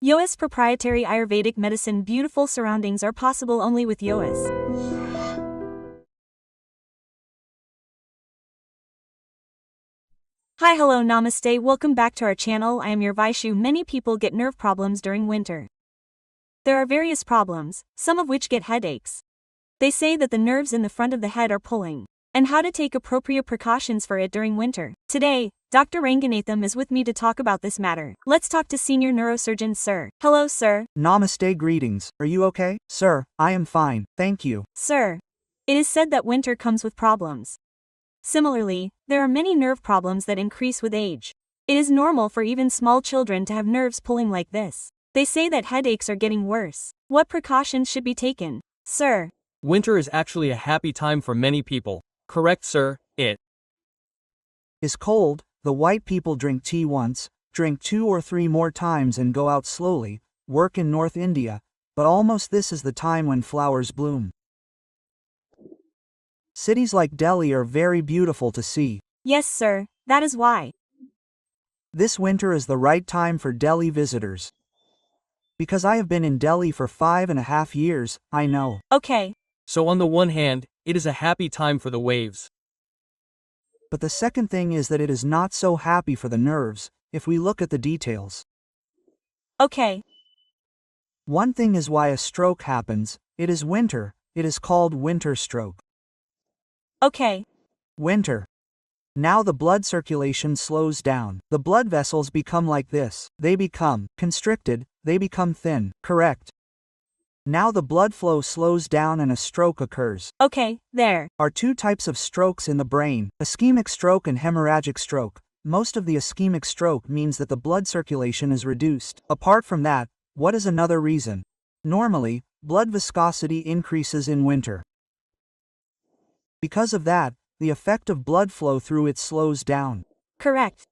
Yoas proprietary Ayurvedic medicine beautiful surroundings are possible only with Yoas. Hi hello namaste welcome back to our channel I am your Vaishu many people get nerve problems during winter. There are various problems, some of which get headaches. They say that the nerves in the front of the head are pulling, and how to take appropriate precautions for it during winter. Today, Dr. Ranganatham is with me to talk about this matter. Let's talk to senior neurosurgeon sir. Hello sir. Namaste greetings. Are you okay? Sir, I am fine, thank you. Sir. It is said that winter comes with problems. Similarly, there are many nerve problems that increase with age. It is normal for even small children to have nerves pulling like this. They say that headaches are getting worse. What precautions should be taken? Sir. Winter is actually a happy time for many people. Correct, sir, it is cold. The white people drink tea once, drink two or three more times and go out slowly, work in North India, but almost this is the time when flowers bloom. Cities like Delhi are very beautiful to see. Yes, sir, that is why. This winter is the right time for Delhi visitors. Because I have been in Delhi for five and a half years, I know. Okay. So on the one hand, it is a happy time for the waves. But the second thing is that it is not so happy for the nerves, if we look at the details. Okay. One thing is why a stroke happens, it is winter, it is called winter stroke. Okay. Winter. Now the blood circulation slows down. The blood vessels become like this. They become constricted, they become thin, correct. Now the blood flow slows down and a stroke occurs. Okay, there. Are two types of strokes in the brain, ischemic stroke and hemorrhagic stroke. Most of the ischemic stroke means that the blood circulation is reduced. Apart from that, what is another reason? Normally, blood viscosity increases in winter. Because of that, the effect of blood flow through it slows down. Correct.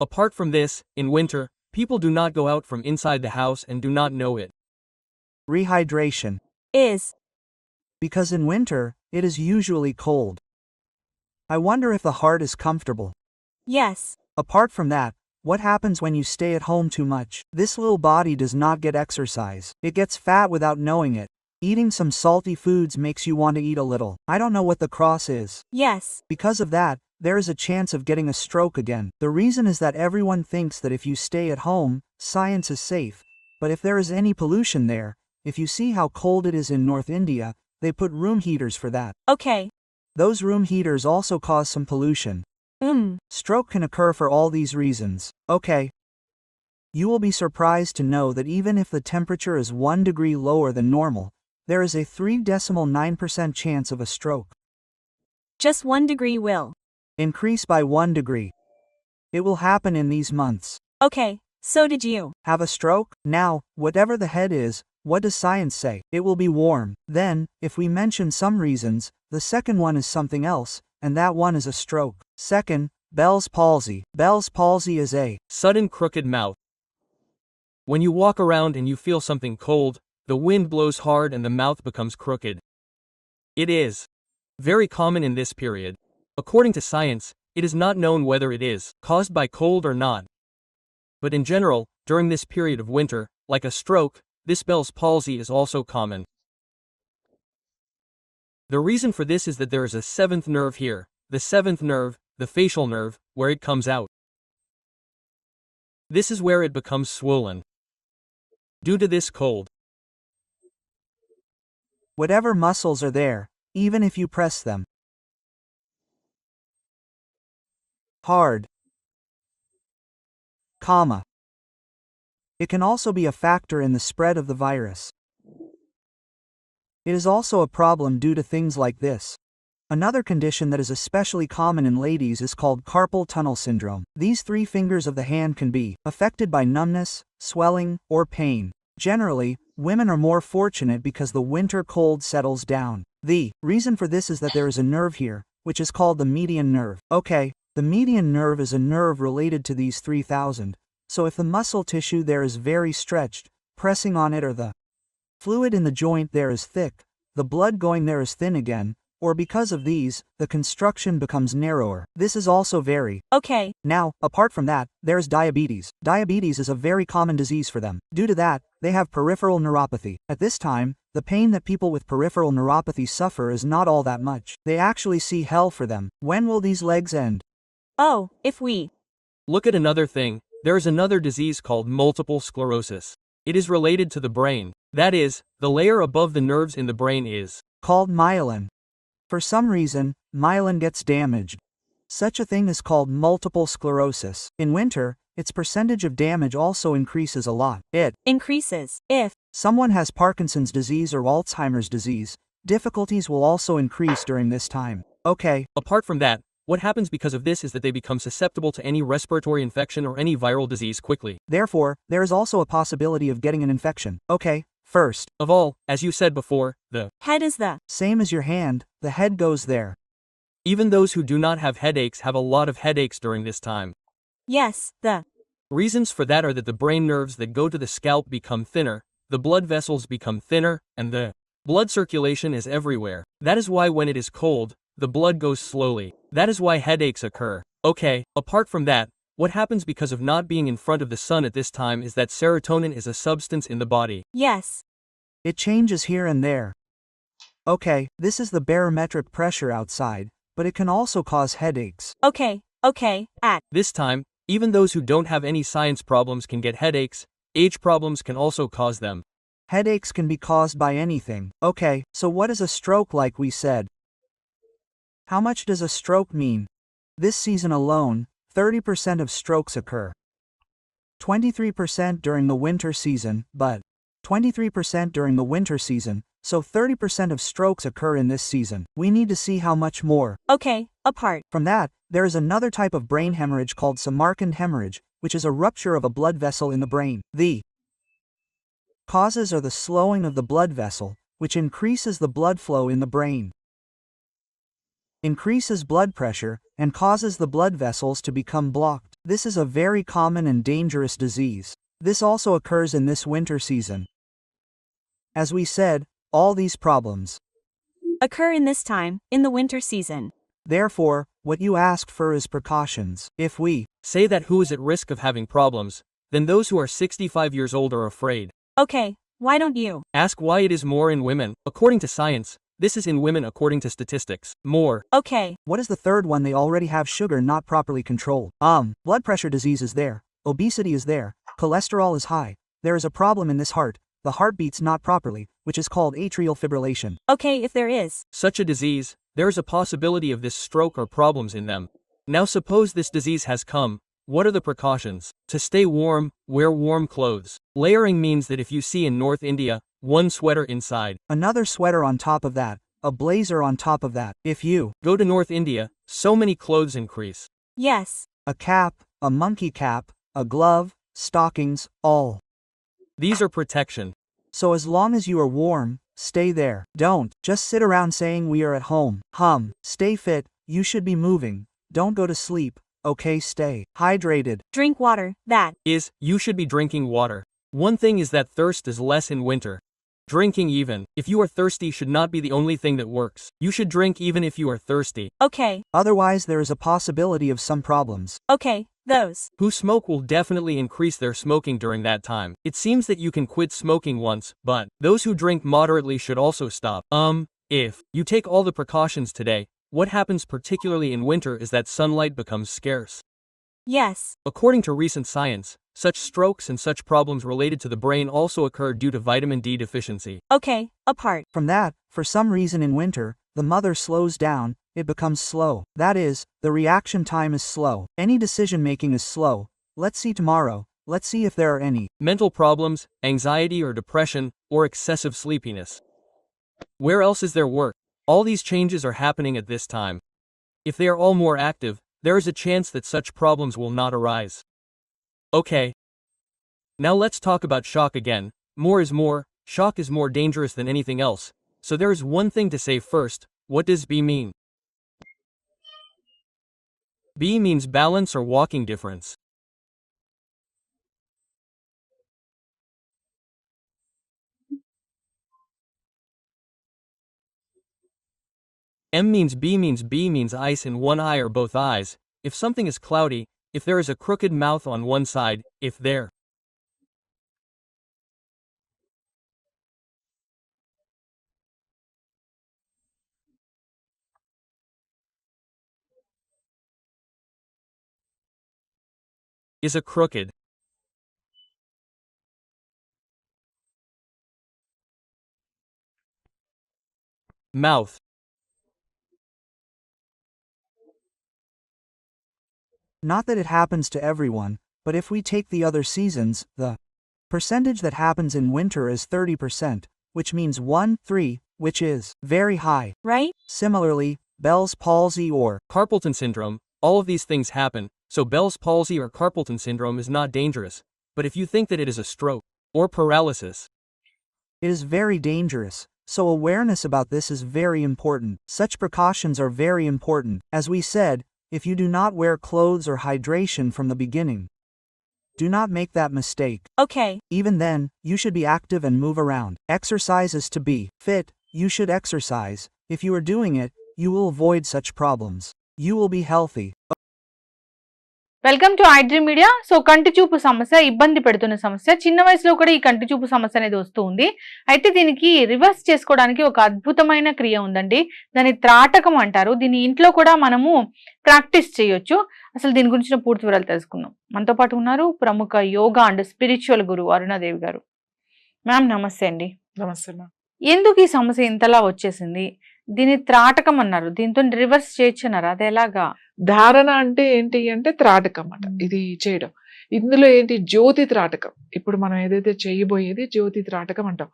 Apart from this, in winter, people do not go out from inside the house and do not know it. Rehydration. Is. Because in winter, it is usually cold. I wonder if the heart is comfortable. Yes. Apart from that, what happens when you stay at home too much? This little body does not get exercise. It gets fat without knowing it. Eating some salty foods makes you want to eat a little. I don't know what the cross is. Yes. Because of that, there is a chance of getting a stroke again. The reason is that everyone thinks that if you stay at home, science is safe. But if there is any pollution there, if you see how cold it is in North India, they put room heaters for that. Okay. Those room heaters also cause some pollution. Hmm. Stroke can occur for all these reasons. Okay. You will be surprised to know that even if the temperature is 1 degree lower than normal, there is a 3 decimal 9% chance of a stroke. Just one degree will. Increase by 1 degree. It will happen in these months. Okay, so did you. Have a stroke? Now, whatever the head is, what does science say? It will be warm. Then, if we mention some reasons, the second one is something else, and that one is a stroke. Second, Bell's palsy. Bell's palsy is a sudden crooked mouth. When you walk around and you feel something cold, the wind blows hard and the mouth becomes crooked. It is very common in this period. According to science, it is not known whether it is caused by cold or not. But in general, during this period of winter, like a stroke, this Bell's palsy is also common. The reason for this is that there is a seventh nerve here, the seventh nerve, the facial nerve, where it comes out. This is where it becomes swollen. Due to this cold, Whatever muscles are there, even if you press them hard, comma. It can also be a factor in the spread of the virus. It is also a problem due to things like this. Another condition that is especially common in ladies is called carpal tunnel syndrome. These three fingers of the hand can be affected by numbness, swelling, or pain. Generally, women are more fortunate because the winter cold settles down. The reason for this is that there is a nerve here, which is called the median nerve. Okay, the median nerve is a nerve related to these 3000, so if the muscle tissue there is very stretched, pressing on it or the fluid in the joint there is thick, the blood going there is thin again, or because of these, the construction becomes narrower. This is also very. Okay, Now, apart from that, there's diabetes. Diabetes is a very common disease for them. Due to that, they have peripheral neuropathy. At this time, the pain that people with peripheral neuropathy suffer is not all that much. They actually see hell for them. When will these legs end? oh, if we. Look at another thing, there is another disease called multiple sclerosis. It is related to the brain. That is, the layer above the nerves in the brain is. Called myelin. For some reason, myelin gets damaged. Such a thing is called multiple sclerosis. In winter, its percentage of damage also increases a lot. It. Increases. If. Someone has Parkinson's disease or Alzheimer's disease, difficulties will also increase during this time. Okay, Apart from that, what happens because of this is that they become susceptible to any respiratory infection or any viral disease quickly. therefore, there is also a possibility of getting an infection. Okay, first, Of all, as you said before, the Head is the. same as your hand, the head goes there. even those who do not have headaches have a lot of headaches during this time. Yes, the. Reasons for that are that the brain nerves that go to the scalp become thinner, the blood vessels become thinner, and the blood circulation is everywhere. That is why when it is cold, the blood goes slowly. That is why headaches occur. Okay, apart from that, what happens because of not being in front of the sun at this time is that serotonin is a substance in the body. Yes. It changes here and there. Okay, this is the barometric pressure outside, but it can also cause headaches. Okay, okay, at. This time, even those who don't have any science problems can get headaches, age problems can also cause them. Headaches can be caused by anything. Okay, so what is a stroke like we said? How much does a stroke mean? This season alone, 30% of strokes occur. 23% during the winter season, but 23% during the winter season, so 30% of strokes occur in this season. We need to see how much more. Okay, apart. From that, there is another type of brain hemorrhage called Samarkand hemorrhage, which is a rupture of a blood vessel in the brain. The causes are the slowing of the blood vessel, which increases the blood flow in the brain, increases blood pressure, and causes the blood vessels to become blocked. This is a very common and dangerous disease. This also occurs in this winter season. As we said, all these problems. Occur in this time, in the winter season. Therefore, what you asked for is precautions. If we Say that who is at risk of having problems, then those who are 65 years old are afraid. Okay, why don't you? Ask why it is more in women. According to science, this is in women according to statistics. More. Okay, What is the third one? They already have sugar not properly controlled. Um, blood pressure disease is there, obesity is there, cholesterol is high. There is a problem in this heart, the heart beats not properly, which is called atrial fibrillation. okay, if there is. Such a disease, there is a possibility of this stroke or problems in them. Now suppose this disease has come. What are the precautions? To stay warm, wear warm clothes. Layering means that if you see in North India, one sweater inside. Another sweater on top of that, a blazer on top of that. If you, Go to North India, so many clothes increase. Yes. a cap, a monkey cap, a glove, stockings, all. These are protection. So as long as you are warm, stay there. Don't just sit around saying we are at home. Hum, stay fit, you should be moving. Don't go to sleep. Okay, stay hydrated. Drink water, that. Is, you should be drinking water. One thing is that thirst is less in winter. Drinking even, if you are thirsty should not be the only thing that works. You should drink even if you are thirsty. Okay, Otherwise, there is a possibility of some problems. okay, those. Who smoke will definitely increase their smoking during that time. It seems that you can quit smoking once, but those who drink moderately should also stop. Um, if you take all the precautions today, what happens particularly in winter is that sunlight becomes scarce. Yes. According to recent science, such strokes and such problems related to the brain also occur due to vitamin D deficiency. Okay, apart. From that, for some reason in winter, the mother slows down, it becomes slow. That is, the reaction time is slow. Any decision making is slow. Let's see tomorrow. Let's see if there are any. Mental problems, anxiety or depression, or excessive sleepiness. Where else is there work? All these changes are happening at this time. If they are all more active, there is a chance that such problems will not arise. Okay. Now let's talk about shock again. More is more, shock is more dangerous than anything else. So there is one thing to say first what does B mean? B means balance or walking difference. M means B means B means ice in one eye or both eyes. If something is cloudy, if there is a crooked mouth on one side, if there is a crooked mouth. Not that it happens to everyone, but if we take the other seasons, the percentage that happens in winter is 30%, which means 1 3, which is very high. Right? Similarly, Bell's palsy or Carpalton syndrome, all of these things happen, so Bell's palsy or Carpalton syndrome is not dangerous. But if you think that it is a stroke or paralysis, it is very dangerous. So awareness about this is very important. Such precautions are very important. As we said, if you do not wear clothes or hydration from the beginning, do not make that mistake. Okay. Even then, you should be active and move around. Exercise is to be fit, you should exercise. If you are doing it, you will avoid such problems. You will be healthy. Welcome to iDream media so కంటి చూపు సమస్య ఇబ్బంది పెడుతున్న సమస్య. చిన్న వయసులో కూడా ఈ కంటి చూపు సమస్య అనేది వస్తూ ఉంది. అయితే దీనికి రివర్స్ చేసుకోవడానికి ఒక అద్భుతమైన క్రియ ఉందండి. దాన్ని త్రాటకం అంటారు. దీన్ని ఇంట్లో కూడా మనము ప్రాక్టీస్ చేయొచ్చు. అసలు దీని గురించిన పూర్తి వివరాలు తెలుసుకుందాం. మనతో పాటు ఉన్నారు ప్రముఖ yoga and spiritual guru Arunadevi garu. Ma'am నమస్తే అండి. నమస్తే మ్యామ్ ఎందుకు ఈ సమస్య ఇంతలా వచ్చేసింది? దీన్ని త్రాటకం అన్నారు. దీంతో రివర్స్ చేయొచ్చన్నారు? అది ఎలాగా? ధారణ అంటే ఏంటి అంటే త్రాటకం అన్నమాట. ఇది చేయడం. ఇందులో ఏంటి? జ్యోతి త్రాటకం. ఇప్పుడు మనం ఏదైతే చేయబోయేది జ్యోతి త్రాటకం అంటాం.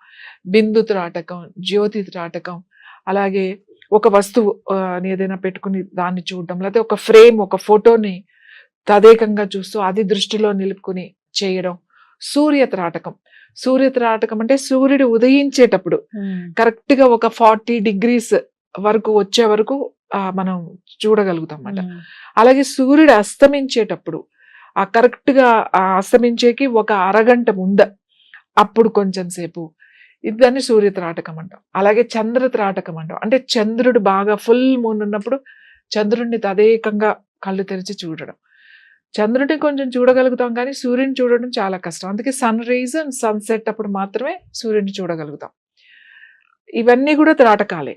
బిందు త్రాటకం జ్యోతి త్రాటకం అలాగే ఒక వస్తువు ఏదైనా పెట్టుకుని దాన్ని చూడడం లేకపోతే ఒక ఫ్రేమ్ ఒక ఫోటోని తదేకంగా చూస్తూ అది దృష్టిలో నిలుపుకుని చేయడం. సూర్య త్రాటకం. సూర్య త్రాటకం అంటే సూర్యుడు ఉదయించేటప్పుడు. కరెక్ట్గా ఒక ఫార్టీ డిగ్రీస్ వరకు వచ్చే వరకు మనం చూడగలుగుతాం అన్నమాట అలాగే సూర్యుడు అస్తమించేటప్పుడు ఆ కరెక్ట్గా అస్తమించేకి ఒక అరగంట ముంద అప్పుడు కొంచెం సేపు ఇది దాన్ని సూర్య త్రాటకం అంటాం. అలాగే చంద్ర త్రాటకం అంటాం. అంటే చంద్రుడు బాగా ఫుల్ మూన్ ఉన్నప్పుడు చంద్రుడిని తదేకంగా కళ్ళు తెరిచి చూడడం. చంద్రుడిని కొంచెం చూడగలుగుతాం కానీ సూర్యుని చూడడం చాలా కష్టం. అందుకే సన్ రైజ్ అండ్ సన్సెట్ అప్పుడు మాత్రమే సూర్యుని చూడగలుగుతాం. ఇవన్నీ కూడా త్రాటకాలే.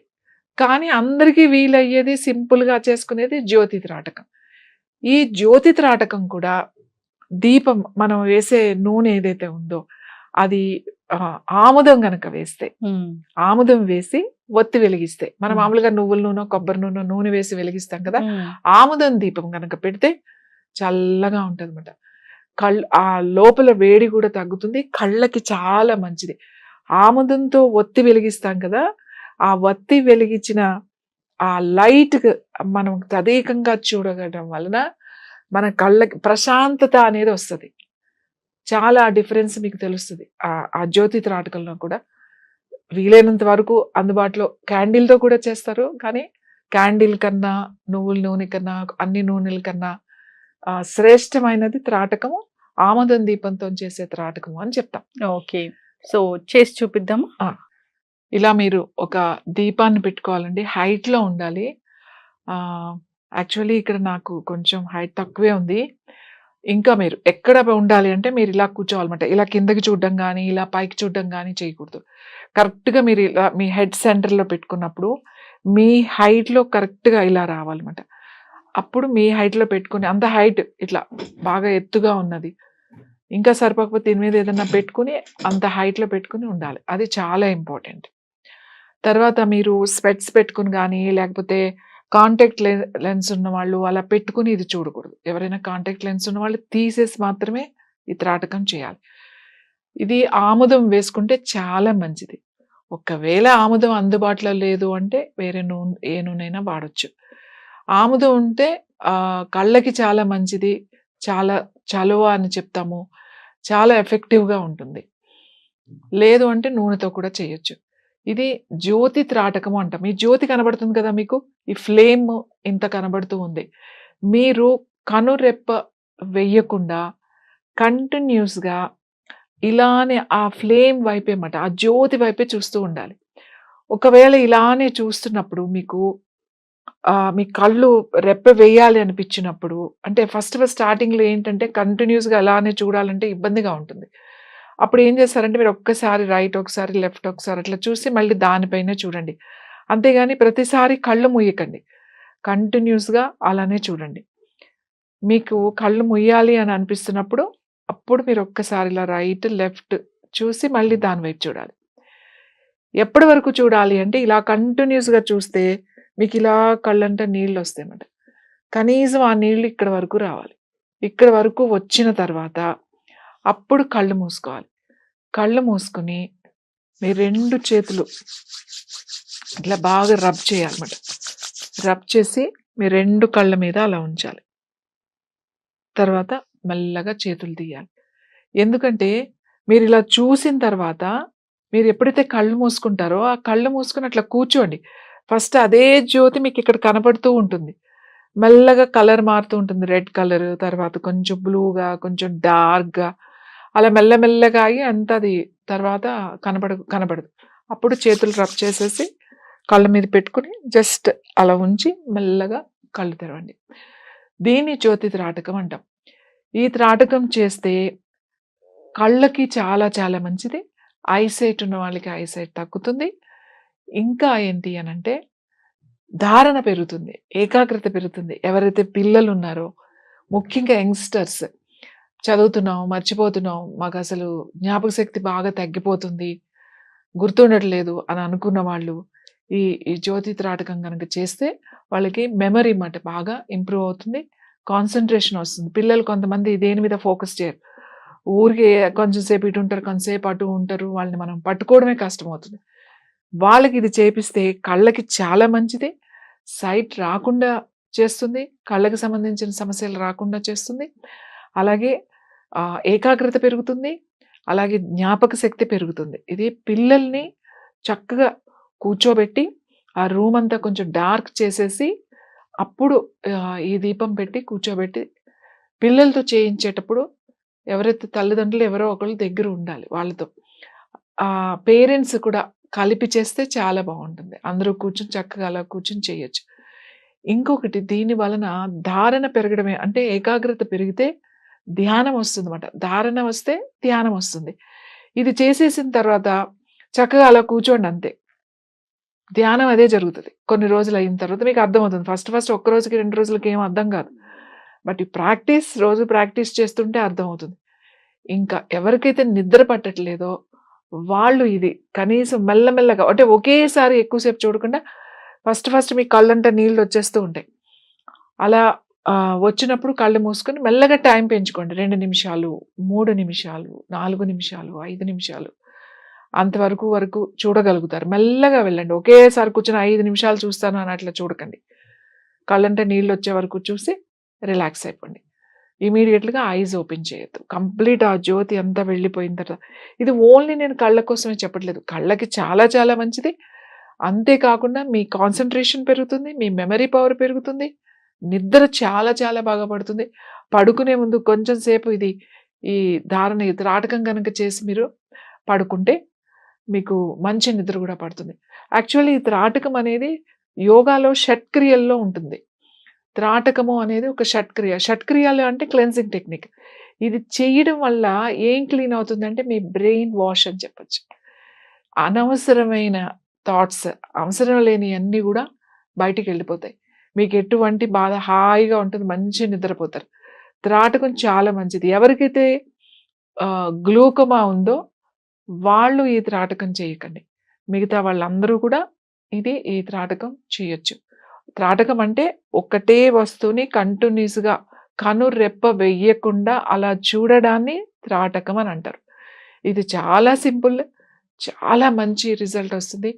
కానీ అందరికీ వీలయ్యేది సింపుల్గా చేసుకునేది జ్యోతి త్రాటకం. ఈ జ్యోతి త్రాటకం కూడా దీపం మనం వేసే నూనె ఏదైతే ఉందో అది ఆముదం గనక వేస్తే ఆముదం వేసి ఒత్తి వెలిగిస్తే మనం మ్మ్. మామూలుగా నువ్వుల నూనె కొబ్బరి నూనె నూనె వేసి వెలిగిస్తాం కదా ఆముదం దీపం గనక పెడితే చల్లగా ఉంటుంది అనమాట కళ్ళు ఆ లోపల వేడి కూడా తగ్గుతుంది. కళ్ళకి చాలా మంచిది. ఆముదంతో ఒత్తి వెలిగిస్తాం కదా ఆ ఒత్తి వెలిగించిన ఆ లైట్ మనం తదేకంగా చూడగడం వలన మన కళ్ళకి ప్రశాంతత అనేది వస్తుంది. చాలా డిఫరెన్స్ మీకు తెలుస్తుంది. ఆ జ్యోతి త్రాటకంలో కూడా. వీలైనంత వరకు అందుబాటులో క్యాండిల్తో కూడా చేస్తారు. కానీ క్యాండిల్ కన్నా నువ్వుల నూనె కన్నా అన్ని నూనెల కన్నా శ్రేష్టమైనది త్రాటకము ఆమదం దీపంతో చేసే త్రాటకము అని చెప్తాం. ఓకే. సో చేసి చూపిద్దామా? ఇలా మీరు ఒక దీపాన్ని పెట్టుకోవాలండి. height లో ఉండాలి యాక్చువల్లీ ఇక్కడ నాకు కొంచెం హైట్ తక్కువే ఉంది. ఇంకా మీరు ఎక్కడ ఉండాలి అంటే మీరు ఇలా కూర్చోవాలన్నమాట. ఇలా కిందకి చూడడం కానీ ఇలా పైకి చూడడం కానీ చేయకూడదు. కరెక్ట్గా మీరు ఇలా మీ హెడ్ సెంటర్లో పెట్టుకున్నప్పుడు మీ హైట్లో కరెక్ట్గా ఇలా రావాలన్నమాట. అప్పుడు మీ హైట్లో పెట్టుకుని అంత హైట్ ఇట్లా బాగా ఎత్తుగా ఉన్నది. ఇంకా సరిపోకపోతే దీని మీద ఏదైనా పెట్టుకుని అంత హైట్లో పెట్టుకుని ఉండాలి. అది చాలా ఇంపార్టెంట్ తర్వాత మీరు స్పెట్స్ పెట్టుకుని కానీ లేకపోతే కాంటాక్ట్ లెన్స్ ఉన్న వాళ్ళు అలా పెట్టుకుని ఇది చూడకూడదు. ఎవరైనా కాంటాక్ట్ లెన్స్ ఉన్న వాళ్ళు తీసేసి మాత్రమే ఈ త్రాటకం చేయాలి. ఇది ఆముదం వేసుకుంటే చాలా మంచిది. ఒకవేళ ఆముదం అందుబాటులో లేదు అంటే వేరే నూనె ఏ నూనె వాడొచ్చు. ఆముదం ఉంటే కళ్ళకి చాలా మంచిది చాలా చలువ అని చెప్తాము. చాలా ఎఫెక్టివ్గా ఉంటుంది. లేదు అంటే నూనెతో కూడా చేయొచ్చు. ఇది జ్యోతి త్రాటకము అంటాం. ఈ జ్యోతి కనబడుతుంది కదా మీకు? ఈ ఫ్లేమ్ ఇంత కనబడుతూ ఉంది. మీరు కనురెప్ప వెయ్యకుండా కంటిన్యూస్గా ఇలానే ఆ ఫ్లేమ్ వైపే మాట ఆ జ్యోతి వైపే చూస్తూ ఉండాలి. ఒకవేళ ఇలానే చూస్తున్నప్పుడు మీకు మీ కళ్ళు రెప్ప వేయాలి అనిపించినప్పుడు అంటే ఫస్ట్ ఫస్ట్ స్టార్టింగ్‌లో ఏంటంటే కంటిన్యూస్గా అలానే చూడాలంటే ఇబ్బందిగా ఉంటుంది. అప్పుడు ఏం చేస్తారంటే మీరు ఒక్కసారి రైట్, ఒకసారి లెఫ్ట్, ఒకసారి అట్లా చూసి మళ్ళీ దానిపైనే చూడండి. అంతేగాని ప్రతిసారి కళ్ళు మూయకండి. కంటిన్యూస్గా అలానే చూడండి. మీకు కళ్ళు ముయ్యాలి అని అనిపిస్తున్నప్పుడు అప్పుడు మీరు ఒక్కసారి ఇలా రైట్, లెఫ్ట్ చూసి మళ్ళీ దాని వైపు చూడాలి. ఎప్పటి వరకు చూడాలి అంటే ఇలా కంటిన్యూస్గా చూస్తే మీకు ఇలా కళ్ళంట నీళ్ళొస్తాయన్నమాట. కనీసం ఆ నీళ్ళు ఇక్కడ వరకు రావాలి. ఇక్కడ వరకు వచ్చిన తర్వాత అప్పుడు కళ్ళు మూసుకోవాలి. కళ్ళు మూసుకొని మీ రెండు చేతులు ఇట్లా బాగా రబ్ చేయాలన్నమాట. రబ్ చేసి మీ రెండు కళ్ళ మీద అలా ఉంచాలి. తర్వాత మెల్లగా చేతులు తీయాలి. ఎందుకంటే మీరు ఇలా చూసిన తర్వాత మీరు ఎప్పుడైతే కళ్ళు మూసుకుంటారో ఆ కళ్ళు మూసుకొని అట్లా కూర్చోండి. ఫస్ట్ అదే జ్యోతి మీకు ఇక్కడ కనపడుతూ ఉంటుంది. మెల్లగా కలర్ మారుతూ ఉంటుంది. రెడ్ కలర్ తర్వాత కొంచెం బ్లూగా, కొంచెం డార్క్‌గా అలా మెల్ల మెల్లగా ఆగి అంతా అది తర్వాత కనపడ కనపడదు. అప్పుడు చేతులు రబ్ చేసేసి కళ్ళ మీద పెట్టుకొని జస్ట్ అలా ఉంచి మెల్లగా కళ్ళు తెరవండి. దీన్ని జ్యోతి త్రాటకం అంటాం. ఈ త్రాటకం చేస్తే కళ్ళకి చాలా చాలా మంచిది. ఐసైట్ ఉన్న వాళ్ళకి ఐసైట్ తగ్గుతుంది. ఇంకా ఏంటి అనంటే ధారణ పెరుగుతుంది. ఏకాగ్రత పెరుగుతుంది. ఎవరైతే పిల్లలు ఉన్నారో ముఖ్యంగా యంగ్‌స్టర్స్ చదువుతున్నాం, మర్చిపోతున్నాం, మాకసలు జ్ఞాపక శక్తి బాగా తగ్గిపోతుంది, గుర్తుండట్లేదు అని అనుకున్న వాళ్ళు ఈ ఈ జ్యోతి త్రాటకం కనుక చేస్తే వాళ్ళకి మెమరీ మాట బాగా ఇంప్రూవ్ అవుతుంది. కాన్సన్ట్రేషన్ వస్తుంది. పిల్లలు కొంతమంది దేని మీద ఫోకస్ చేయరు. ఊరికే కొంచెంసేపు ఇటు ఉంటారు, కొంతసేపు అటు ఉంటారు. వాళ్ళని మనం పట్టుకోవడమే కష్టమవుతుంది. వాళ్ళకి ఇది చేపిస్తే కళ్ళకి చాలా మంచిది. సైట్ రాకుండా చేస్తుంది. కళ్ళకి సంబంధించిన సమస్యలు రాకుండా చేస్తుంది. అలాగే ఏకాగ్రత పెరుగుతుంది. అలాగే జ్ఞాపక శక్తి పెరుగుతుంది. ఇది పిల్లల్ని చక్కగా కూర్చోబెట్టి ఆ రూమ్ అంతా కొంచెం డార్క్ చేసేసి అప్పుడు ఈ దీపం పెట్టి కూర్చోబెట్టి పిల్లలతో చేయించేటప్పుడు ఎవరైతే తల్లిదండ్రులు ఎవరో ఒకళ్ళు దగ్గర ఉండాలి వాళ్ళతో. పేరెంట్స్ కూడా కలిపి చేస్తే చాలా బావుంటుంది. అందరూ కూర్చొని చక్కగా అలా కూర్చొని చేయొచ్చు. ఇంకొకటి దీని వలన ధారణ పెరగడమే అంటే ఏకాగ్రత పెరిగితే ధ్యానం వస్తుందన్నమాట. ధారణ వస్తే ధ్యానం వస్తుంది. ఇది చేసేసిన తర్వాత చక్కగా అలా కూర్చోండి అంతే. ధ్యానం అదే జరుగుతది. కొన్ని రోజులు అయిన తర్వాత మీకు అర్థమవుతుంది. ఫస్ట్ ఫస్ట్ ఒక్క రోజుకి, 2 రోజులకి ఏం అర్థం కాదు. బట్ ఈ ప్రాక్టీస్ రోజు ప్రాక్టీస్ చేస్తుంటే అర్థమవుతుంది. ఇంకా ఎవరికైతే నిద్ర పట్టట్లేదో వాళ్ళు ఇది కనీసం మెల్లమెల్లగా అంటే ఒకేసారి ఎక్కువసేపు చూడకుండా ఫస్ట్ ఫస్ట్ మీ కళ్ళంట నీళ్ళు వచ్చేస్తూ ఉంటాయి. అలా వచ్చినప్పుడు కళ్ళు మూసుకొని మెల్లగా టైం పెంచుకోండి. రెండు నిమిషాలు, మూడు నిమిషాలు, నాలుగు నిమిషాలు, ఐదు నిమిషాలు అంతవరకు వరకు చూడగలుగుతారు. మెల్లగా వెళ్ళండి. ఒకేసారి కూర్చొని ఐదు నిమిషాలు చూస్తాను అని అట్లా చూడకండి. కళ్ళంటే నీళ్ళు వచ్చే వరకు చూసి రిలాక్స్ అయిపోండి. ఇమీడియట్గా ఐజ్ ఓపెన్ చేయొద్దు. కంప్లీట్ ఆ జ్యోతి అంతా వెళ్ళిపోయిన తర్వాత ఇది ఓన్లీ నేను కళ్ళ కోసమే చెప్పట్లేదు. కళ్ళకి చాలా చాలా మంచిది. అంతేకాకుండా మీ కాన్సన్ట్రేషన్ పెరుగుతుంది. మీ మెమరీ పవర్ పెరుగుతుంది. నిద్ర చాలా చాలా బాగా పడుతుంది. పడుకునే ముందు కొంచెం సేపు ఇది ఈ ధారణ త్రాటకం కనుక చేసి మీరు పడుకుంటే మీకు మంచి నిద్ర కూడా పడుతుంది. యాక్చువల్లీ ఈ త్రాటకం అనేది యోగాలో షట్క్రియల్లో ఉంటుంది. త్రాటకము అనేది ఒక షట్క్రియ. షట్క్రియలు అంటే క్లెన్సింగ్ టెక్నిక్. ఇది చేయడం వల్ల ఏం క్లీన్ అవుతుందంటే మీ బ్రెయిన్ వాష్ అని చెప్పచ్చు అనవసరమైన థాట్స్ అవసరం లేనియన్నీ కూడా బయటికి వెళ్ళిపోతాయి మీకు ఎటువంటి బాధ హాయిగా ఉంటుంది. మంచిగా నిద్రపోతారు. త్రాటకం చాలా మంచిది. ఎవరికైతే గ్లూకోమా ఉందో వాళ్ళు ఈ త్రాటకం చేయకండి. మిగతా వాళ్ళందరూ కూడా ఇది ఈ త్రాటకం చేయొచ్చు. త్రాటకం అంటే ఒకటే వస్తువుని కంటిన్యూస్‌గా కనురెప్ప వెయ్యకుండా అలా చూడడాన్ని త్రాటకం అని అంటారు. ఇది చాలా సింపుల్. చాలా మంచి రిజల్ట్ వస్తుంది.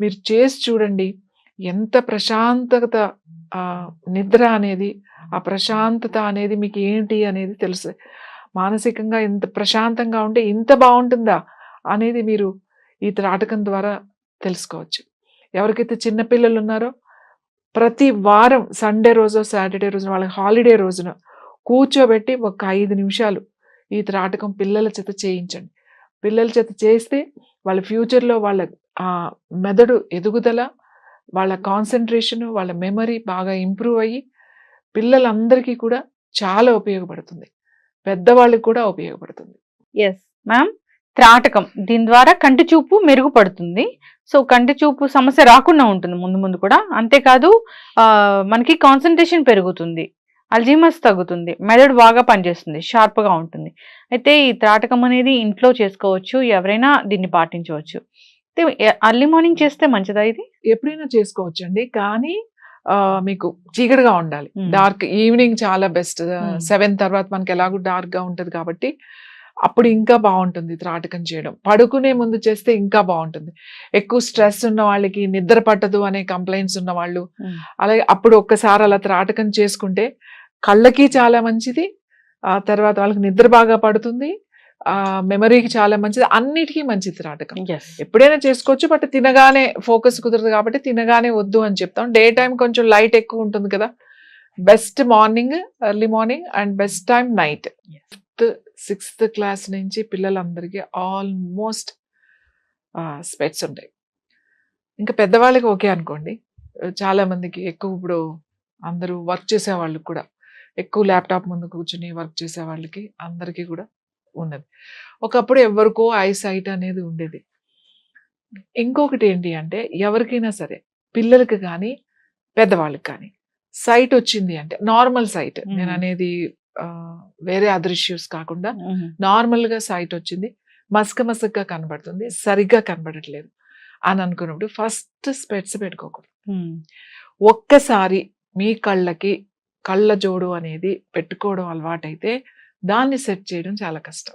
మీరు చేసి చూడండి. ఎంత ప్రశాంతత నిద్ర అనేది, ఆ ప్రశాంతత అనేది మీకు ఏంటి అనేది తెలుస్తుంది మానసికంగా ఇంత ప్రశాంతంగా ఉంటే ఇంత బాగుంటుందా అనేది మీరు ఈ త్రాటకం ద్వారా తెలుసుకోవచ్చు. ఎవరికైతే చిన్నపిల్లలు ఉన్నారో ప్రతి వారం సండే రోజో, సాటర్‌డే రోజున వాళ్ళకి హాలిడే రోజున కూర్చోబెట్టి ఒక ఐదు నిమిషాలు ఈ త్రాటకం పిల్లల చేత చేయించండి. పిల్లల చేత చేస్తే వాళ్ళ ఫ్యూచర్‌లో వాళ్ళ మెదడు ఎదుగుదల, వాళ్ళ కాన్సన్ట్రేషన్ వాళ్ళ మెమరీ బాగా ఇంప్రూవ్ అయ్యి పిల్లలందరికీ కూడా చాలా ఉపయోగపడుతుంది. పెద్దవాళ్ళకి కూడా ఉపయోగపడుతుంది. ఎస్ మ్యామ్ త్రాటకం. దీని ద్వారా కంటి చూపు మెరుగుపడుతుంది. సో కంటి చూపు సమస్య రాకుండా ఉంటుంది ముందు ముందు కూడా. అంతేకాదు ఆ, మనకి కాన్సన్ట్రేషన్ పెరుగుతుంది అల్జీమస్ తగ్గుతుంది మెదడు బాగా పనిచేస్తుంది షార్ప్గా ఉంటుంది. అయితే ఈ త్రాటకం అనేది ఇంట్లో చేసుకోవచ్చు ఎవరైనా దీన్ని పాటించవచ్చు. అర్లీ మార్నింగ్ చేస్తే మంచిదా ఇది? ఎప్పుడైనా చేసుకోవచ్చండి. కానీ ఆ, మీకు చీకటిగా ఉండాలి. డార్క్ ఈవినింగ్ చాలా బెస్ట్. సెవెన్ తర్వాత మనకి ఎలాగో డార్క్గా ఉంటది కాబట్టి అప్పుడు ఇంకా బాగుంటుంది త్రాటకం చేయడం. పడుకునే ముందు చేస్తే ఇంకా బాగుంటుంది. ఎక్కువ స్ట్రెస్ ఉన్న వాళ్ళకి నిద్ర పట్టదు అనే కంప్లైంట్స్ ఉన్న వాళ్ళు. అలాగే అప్పుడు ఒక్కసారి అలా త్రాటకం చేసుకుంటే కళ్ళకి చాలా మంచిది ఆ తర్వాత వాళ్ళకి నిద్ర బాగా పడుతుంది ఆ మెమరీకి చాలా మంచిది అన్నిటికీ మంచిది త్రాటకం. ఎప్పుడైనా చేసుకోవచ్చు బట్ తినగానే ఫోకస్ కుదరదు కాబట్టి తినగానే వద్దు అని చెప్తాం. డే టైం కొంచెం లైట్ ఎక్కువ ఉంటుంది కదా. Best morning early morning and best time night. Fifth sixth class నుంచి పిల్లలందరికీ ఆల్మోస్ట్ స్పెట్స్ ఉంటాయి. ఇంకా పెద్దవాళ్ళకి ఓకే అనుకోండి. చాలా మందికి ఎక్కువ ఇప్పుడు అందరూ వర్క్ చేసే వాళ్ళకి కూడా. ఎక్కువ ల్యాప్టాప్ ముందు కూర్చుని వర్క్ చేసే వాళ్ళకి అందరికీ కూడా ఉన్నది. ఒకప్పుడు ఎవరికో ఐ సైట్ అనేది ఉండేది. ఇంకొకటి ఏంటి అంటే ఎవరికైనా సరే పిల్లలకి కానీ పెద్దవాళ్ళకి కానీ సైట్ వచ్చింది అంటే నార్మల్ సైట్. నేను అనేది వేరే అదర్ ఇష్యూస్ కాకుండా నార్మల్గా సైట్ వచ్చింది. మసక మసకగా కనబడుతుంది. సరిగ్గా కనబడట్లేదు అని అనుకున్నప్పుడు ఫస్ట్ స్పెట్స్ పెట్టుకోకూడదు. ఒక్కసారి మీ కళ్ళకి కళ్ళ జోడు అనేది పెట్టుకోవడం అలవాటైతే దాన్ని సెట్ చేయడం చాలా కష్టం.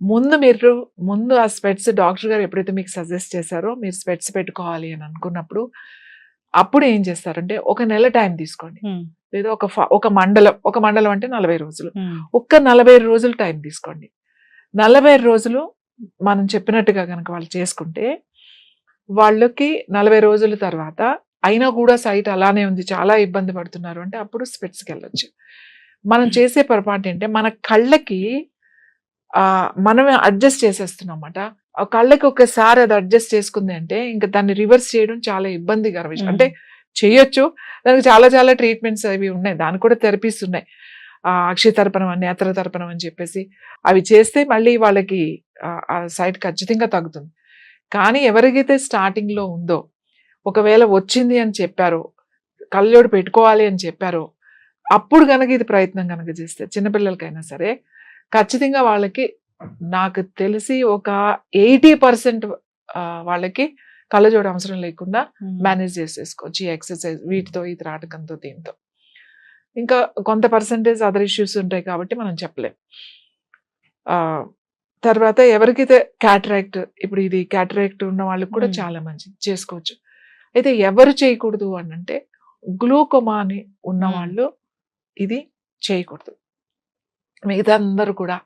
ముందు మీరు ముందు ఆ స్పెట్స్ డాక్టర్ గారు ఎప్పుడైతే మీకు సజెస్ట్ చేశారో మీరు స్పెట్స్ పెట్టుకోవాలి అని అనుకున్నప్పుడు అప్పుడు ఏం చేస్తారంటే ఒక నెల టైం తీసుకోండి. లేదా ఒక ఫ- ఒక మండలం ఒక మండలం అంటే నలభై రోజులు. ఒక్క నలభై రోజులు టైం తీసుకోండి. నలభై రోజులు మనం చెప్పినట్టుగా కనుక వాళ్ళు చేసుకుంటే వాళ్ళకి నలభై రోజుల తర్వాత అయినా కూడా సైట్ అలానే ఉంది చాలా ఇబ్బంది పడుతున్నారు అంటే అప్పుడు స్పెట్స్కి వెళ్ళొచ్చు. మనం చేసే పొరపాటు ఏంటంటే మన కళ్ళకి ఆ మనమే అడ్జస్ట్ చేసేస్తున్నాం అన్నమాట. కళ్ళకి ఒకసారి అది అడ్జస్ట్ చేసుకుంది అంటే ఇంకా దాన్ని రివర్స్ చేయడం చాలా ఇబ్బందికర విషయం. అంటే చేయొచ్చు. దానికి చాలా చాలా ట్రీట్మెంట్స్ అవి ఉన్నాయి. దానికి కూడా థెరపీస్ ఉన్నాయి. ఆ అక్షయ తర్పణం అని నేత్ర తర్పణం అని చెప్పేసి అవి చేస్తే మళ్ళీ వాళ్ళకి ఆ- సైట్ ఖచ్చితంగా తగ్గుతుంది. కానీ ఎవరికైతే starting లో ఉందో ఒకవేళ వచ్చింది అని చెప్పారో కళ్ళజోడు పెట్టుకోవాలి అని చెప్పారో అప్పుడు కనుక ఇది ప్రయత్నం కనుక చేస్తే చిన్నపిల్లలకైనా సరే ఖచ్చితంగా వాళ్ళకి నాకు తెలిసి ఒక ఎయిటీ పర్సెంట్ వాళ్ళకి కళ్ళజోడు అవసరం లేకుండా మేనేజ్ చేసేసుకోవచ్చు ఈ ఎక్సర్సైజ్ వీటితో ఈ త్రాటకంతో దీంతో. ఇంకా కొంత పర్సంటేజ్ అదర్ ఇష్యూస్ ఉంటాయి కాబట్టి మనం చెప్పలేం. తర్వాత ఎవరికైతే క్యాటరాక్ట్ ఇప్పుడు ఇది క్యాటరాక్ట్ ఉన్న వాళ్ళకి కూడా. చాలా మంచిది. చేసుకోవచ్చు. అయితే ఎవరు చేయకూడదు అని అంటే గ్లూకోమా అని ఉన్న Hmm. వాళ్ళు ఇది చేయకూడదు. మిగతా అందరూ కూడా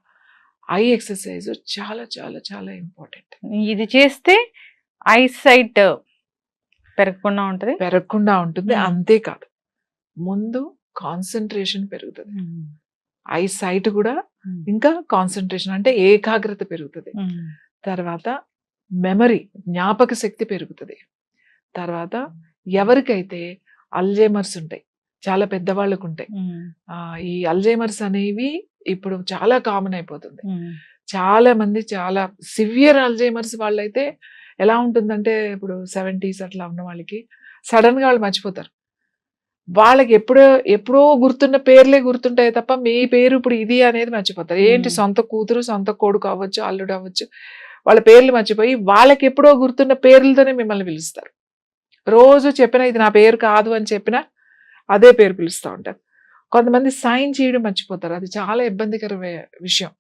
ఐ ఎక్సర్సైజ్ చాలా చాలా చాలా ఇంపార్టెంట్. ఇది చేస్తే ఐ సైట్ పెరగకుండా ఉంటది? పెరగకుండా ఉంటుంది. అంతేకాదు ముందు కాన్సన్ట్రేషన్ పెరుగుతుంది. ఐ సైట్ కూడా ఇంకా కాన్సన్ట్రేషన్ అంటే ఏకాగ్రత పెరుగుతుంది. తర్వాత మెమరీ జ్ఞాపక శక్తి పెరుగుతుంది. తర్వాత ఎవరికైతే అల్జైమర్స్ ఉంటాయి చాలా పెద్దవాళ్ళకు ఉంటాయి ఈ అల్జైమర్స్ అనేవి ఇప్పుడు చాలా కామన్ అయిపోతుంది. చాలా మంది చాలా సివియర్ అల్జైమర్స్ వాళ్ళైతే ఎలా ఉంటుందంటే ఇప్పుడు సెవెంటీస్ అట్లా ఉన్న వాళ్ళకి సడన్గా వాళ్ళు మర్చిపోతారు. వాళ్ళకి ఎప్పుడో ఎప్పుడో గుర్తున్న పేర్లే గుర్తుంటాయి తప్ప మీ పేరు ఇప్పుడు ఇది అనేది మర్చిపోతారు. ఏంటి. సొంత కూతురు సొంత కొడుకు అవ్వచ్చు అల్లుడు అవ్వచ్చు వాళ్ళ పేర్లు మర్చిపోయి వాళ్ళకి ఎప్పుడో గుర్తున్న పేర్లతోనే మిమ్మల్ని పిలుస్తారు. రోజు చెప్పిన ఇది నా పేరు కాదు అని చెప్పినా అదే పేరు పిలుస్తూ ఉంటారు. కొంతమంది సైన్ చేయడం మర్చిపోతారు. అది చాలా ఇబ్బందికర విషయం.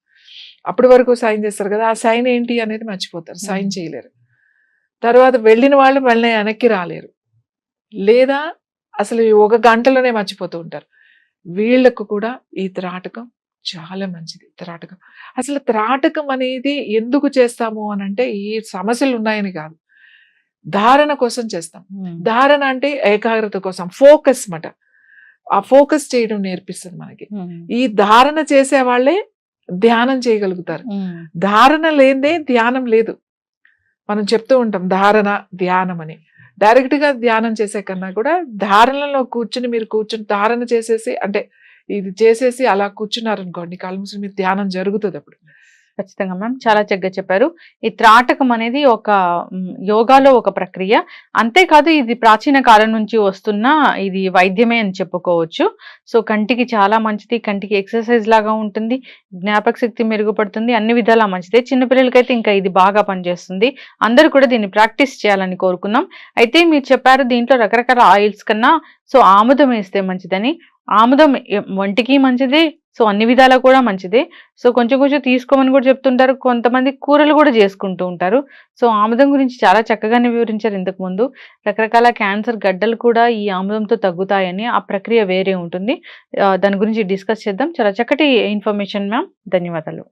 అప్పటి వరకు సైన్ చేస్తారు కదా ఆ సైన్ ఏంటి అనేది మర్చిపోతారు. సైన్. చేయలేరు. తర్వాత వెళ్ళిన వాళ్ళు మళ్ళీ వెనక్కి రాలేరు. లేదా అసలు ఒక గంటలోనే మర్చిపోతూ ఉంటారు. వీళ్ళకు కూడా ఈ త్రాటకం చాలా మంచిది. త్రాటకం. అసలు త్రాటకం అనేది ఎందుకు చేస్తాము అని అంటే ఈ సమస్యలు ఉన్నాయని కాదు. ధారణ కోసం చేస్తాం. ధారణ అంటే ఏకాగ్రత కోసం. ఫోకస్ మాట. ఆ ఫోకస్ చేయడం నేర్పిస్తుంది మనకి. ఈ ధారణ చేసే వాళ్ళే ధ్యానం చేయగలుగుతారు. ధారణ లేదే ధ్యానం లేదు. మనం చెప్తూ ఉంటాం ధారణ ధ్యానం అని. డైరెక్ట్గా ధ్యానం చేసే కన్నా కూడా ధారణలో కూర్చుని మీరు కూర్చుని ధారణ చేసేసి అంటే ఇది చేసేసి అలా కూర్చున్నారనుకోండి మూసుకుని మీరు ధ్యానం జరుగుతుంది అప్పుడు. ఖచ్చితంగా మ్యామ్. చాలా చక్కగా చెప్పారు. ఈ త్రాటకం అనేది ఒక యోగాలో ఒక ప్రక్రియ. అంతేకాదు ఇది ప్రాచీన కాలం నుంచి వస్తున్న ఇది వైద్యమే అని చెప్పుకోవచ్చు. సో కంటికి చాలా మంచిది. కంటికి ఎక్సర్సైజ్ లాగా ఉంటుంది. జ్ఞాపక శక్తి మెరుగుపడుతుంది. అన్ని విధాలా మంచిదే. చిన్నపిల్లలకైతే ఇంకా ఇది బాగా పనిచేస్తుంది. అందరూ కూడా దీన్ని ప్రాక్టీస్ చేయాలని కోరుకుందాం అయితే మీరు చెప్పారు దీంట్లో రకరకాల ఆయిల్స్ కన్నా సో ఆముదం వేస్తే మంచిదని. ఆముదం ఒంటికి మంచిదే సో అన్ని విధాలా కూడా మంచిదే. సో కొంచెం కొంచెం తీసుకోమని కూడా చెప్తుంటారు. కొంతమంది కూరలు కూడా చేసుకుంటూ ఉంటారు. సో ఆముదం గురించి చాలా చక్కగానే వివరించారు ఇంతకు ముందు. రకరకాల క్యాన్సర్ గడ్డలు కూడా ఈ ఆముదంతో తగ్గుతాయని ఆ ప్రక్రియ వేరే ఉంటుంది. దాని గురించి డిస్కస్ చేద్దాం. చాలా చక్కటి ఇన్ఫర్మేషన్ మ్యామ్. ధన్యవాదాలు.